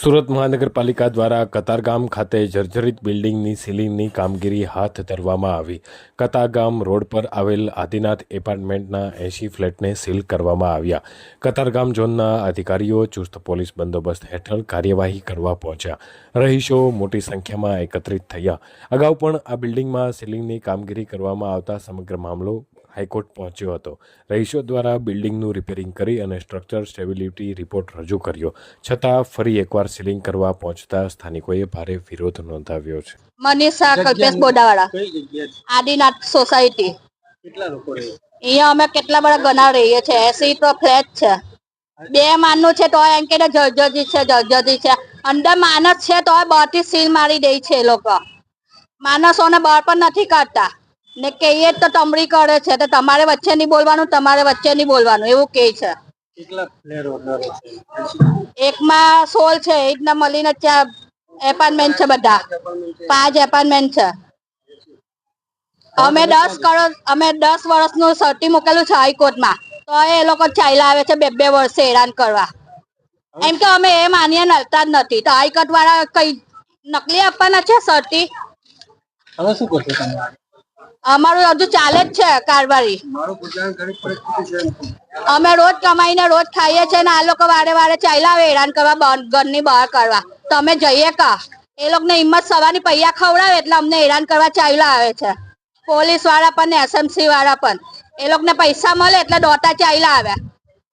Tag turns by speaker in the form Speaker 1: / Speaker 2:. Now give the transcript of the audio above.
Speaker 1: સુરત મહાનગરપાલિકા દ્વારા કતારગામ ખાતે જર્જરિત બિલ્ડિંગની સીલિંગની કામગીરી હાથ ધરવામાં આવી. કતારગામ રોડ પર આવેલ આદિનાથ એપાર્ટમેન્ટના એંશી ફ્લેટને સીલ કરવામાં આવ્યા. કતારગામ ઝોનના અધિકારીઓ ચુસ્ત પોલીસ બંદોબસ્ત હેઠળ કાર્યવાહી કરવા પહોંચ્યા. રહીશો મોટી સંખ્યામાં એકત્રિત થયા. અગાઉ પણ આ બિલ્ડિંગમાં સીલિંગની કામગીરી કરવામાં આવતા સમગ્ર મામલો હાઈકોર્ટ પહોંચ્યો હતો. રહીશો દ્વારા બિલ્ડિંગનું રિપેરિંગ કરી અને સ્ટ્રક્ચર સ્ટેબિલિટી રિપોર્ટ રજૂ કર્યો. છતાં ફરી એકવાર સીલિંગ કરવા પહોંચતા સ્થાનિકોએ ભારે વિરોધ નોંધાવ્યો છે.
Speaker 2: મનીષા કલ્પેશ બોડાવાળા. આદિનાથ સોસાયટી.
Speaker 3: કેટલા લોકો રહે?
Speaker 2: અહીંયા અમે કેટલા બધા ગણા રહીએ છીએ. એસી તો ફ્લેટ છે. બે માનનું છે તો એમ કે જર્જરી છે જર્જરી છે. અંદર માણસ છે તો બહારથી સીલ મારી દે છે એ લોકો. માણસોને બહાર પણ નથી કાઢતા. ને કહીએ તો તમડી કરે છે તો તમારે વચ્ચે નહીં બોલવાનું તમારે વચ્ચે નહીં બોલવાનું એવું કે છે. એકમાં સોલ છે એ રીતના મળીને ત્યાં એપાર્ટમેન્ટ છે બધા. પાંચ એપાર્ટમેન્ટ છે. અમે દસ કરોડ અમે દસ વર્ષનું સર્ટી મૂકેલું છે હાઈકોર્ટમાં તો એ લોકો ચાલ્યા આવે છે બે બે વર્ષે હેરાન કરવા. એમ કે અમે એ માન્ય નડતા જ નથી. તો હાઈકોર્ટ વાળા કઈ નકલી આપવાના છે સર્ટી
Speaker 3: હવે શું કરશો તમે?
Speaker 2: અમારું હજુ ચાલે જ છે
Speaker 3: છે.
Speaker 2: અમે રોજ કમાઈને રોજ ખાઈએ છીએ ને આ લોકો વારે વારે ચાલ્યા આવે હેરાન કરવા ઘરની બહાર કરવા. તો અમે જઈએ કા. એ લોકોને હિંમત સવારની પૈયા ખવડાવે એટલે અમને હેરાન કરવા ચાલ્યા આવે છે. પોલીસવાળા પણ ને એસએમસી વાળા પણ. એ લોકોને પૈસા મળે એટલે દોટા ચાલ્યા આવે.